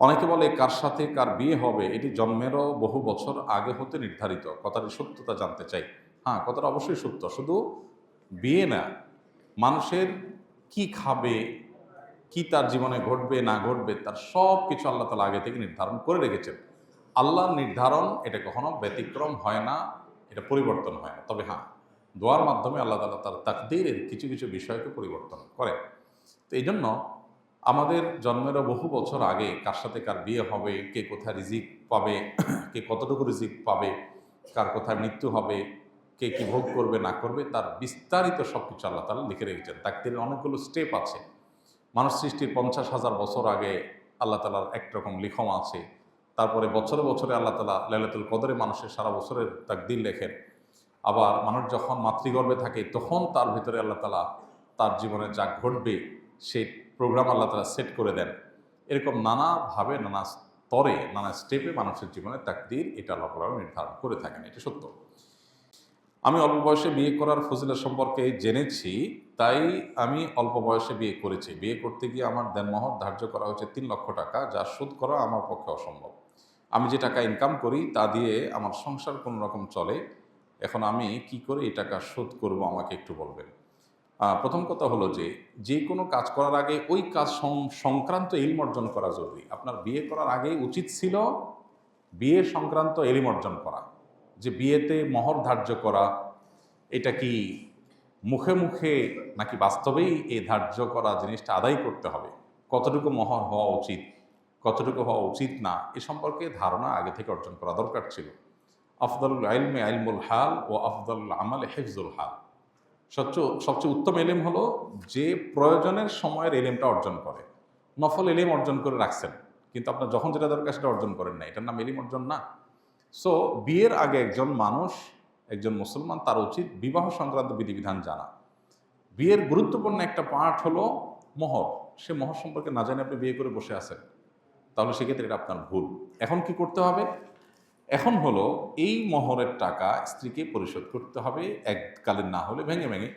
অনেকে বলে, কার সাথে কার বিয়ে হবে? এটি জন্মেরও বহু বছর আগে হতে নির্ধারিত। কথাটি সত্যতা জানতে চাই। হ্যাঁ কথাটা অবশ্যই সত্য। শুধু বিয়ে না, মানুষের কি খাবে, কি তার জীবনে ঘটবে, না ঘটবে, তার সব কিছু আল্লাহ তালা আগে থেকে নির্ধারণ করে রেখেছেন। আল্লাহর নির্ধারণ, এটা কখনো ব্যতিক্রম হয় না, এটা পরিবর্তন হয় না। তবে হ্যাঁ দোয়ার মাধ্যমে আল্লাহ তালা তার তাকদিরের কিছু কিছু বিষয়কে পরিবর্তন করে তো এই জন্য আমাদের জন্মেরও বহু বছর আগে কার সাথে কার বিয়ে হবে, কে কোথায় রিজিক পাবে, কে কতটুকু রিজিক পাবে, কার কোথায় মৃত্যু হবে, কে কী ভোগ করবে, না করবে, তার বিস্তারিত সব কিছু আল্লাহ তালা লিখে রেখেছেন। তাকদিরের অনেকগুলো স্টেপ আছে। মানুষ সৃষ্টির পঞ্চাশ হাজার বছর আগে আল্লাহ তালার একরকম লিখন আছে। তারপরে বছরে বছরে আল্লাহ তালা লাইলাতুল কদরে মানুষের সারা বছরের তাকদির লেখেন। আবার মানুষ যখন মাতৃগর্ভে থাকে, তখন তার ভিতরে আল্লাহ তালা তার জীবনে যা ঘটবে সেই প্রোগ্রাম আল্লাহ তালা সেট করে দেন। এরকম নানাভাবে, নানা স্তরে, নানা স্টেপে মানুষের জীবনে তাকদির এটা আল্লাহ তালা নির্ধারণ করে থাকেন, এটা সত্য। আমি অল্প বয়সে বিয়ে করার ফজিলা সম্পর্কে জেনেছি, তাই আমি অল্প বয়সে বিয়ে করেছি। বিয়ে করতে গিয়ে আমার দেনমোহর ধার্য করা হয়েছে তিন লক্ষ টাকা, যা শোধ করা আমার পক্ষে অসম্ভব। আমি যে টাকা ইনকাম করি, তা দিয়ে আমার সংসার কোনো রকম চলে, এখন আমি কি করে এই টাকা শোধ করব, আমাকে একটু বলবেন? প্রথম কথা হলো যে যে কোনো কাজ করার আগে ওই কাজ সংক্রান্ত ইলম অর্জন করা জরুরি। আপনার বিয়ে করার আগে উচিত ছিল বিয়ে সংক্রান্ত এলিম অর্জন করা। যে বিয়েতে মহর ধার্য করা, এটা কি মুখে মুখে নাকি বাস্তবেই এই ধার্য করা জিনিসটা আদায় করতে হবে? কতটুকু মহর হওয়া উচিত, কতটুকু হওয়া উচিত না, এ সম্পর্কে ধারণা আগে থেকে অর্জন করা দরকার ছিল। আফদলুল আইলমে আইলমুল হাল ও আফদল আমাল হেফজুল হাল। সবচেয়ে সবচেয়ে উত্তম এলেম হলো যে প্রয়োজনের সময়ের এলেমটা অর্জন করে। নফল এলেম অর্জন করে রাখছেন, কিন্তু আপনার যখন যেটা দরকার সেটা অর্জন করেন না। এটার নাম এলিম অর্জন না। সো বিয়ের আগে একজন মানুষ, একজন মুসলমান, তার উচিত বিবাহ সংক্রান্ত বিধিবিধান জানা। বিয়ের গুরুত্বপূর্ণ একটা পার্ট হলো মোহর। সে মোহর সম্পর্কে না জানে আপনি বিয়ে করে বসে আছেন। তাহলে সেক্ষেত্রে এটা আপনার ভুল। এখন কি করতে হবে? এখন হলো এই মোহরের টাকা স্ত্রীকে পরিশোধ করতে হবে এককালীন না হলে ভেঙে ভেঙে।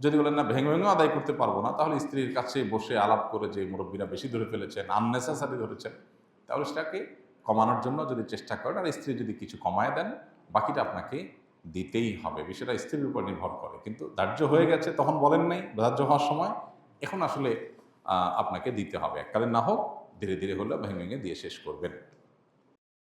যদি বলেন, না, ভেঙে ভেঙেও আদায় করতে পারব না, তাহলে স্ত্রীর কাছে বসে আলাপ করে যে মুরব্বীরা বেশি ধরে ফেলেছেন আননেসেসারি ধরেছেন, তাহলে সেটাকে কমানোর জন্য যদি চেষ্টা করেন, আর স্ত্রী যদি কিছু কমায় দেন, বাকিটা আপনাকে দিতেই হবে। বিষয়টা স্ত্রীর উপর নির্ভর করে। কিন্তু ধার্য হয়ে গেছে, তখন বলেন নাই, ধার্য হওয়ার সময় এখন আসলে আপনাকে দিতে হবে। এককালীন না হোক, ধীরে ধীরে হলেও ভেঙে ভেঙে দিয়ে শেষ করবেন।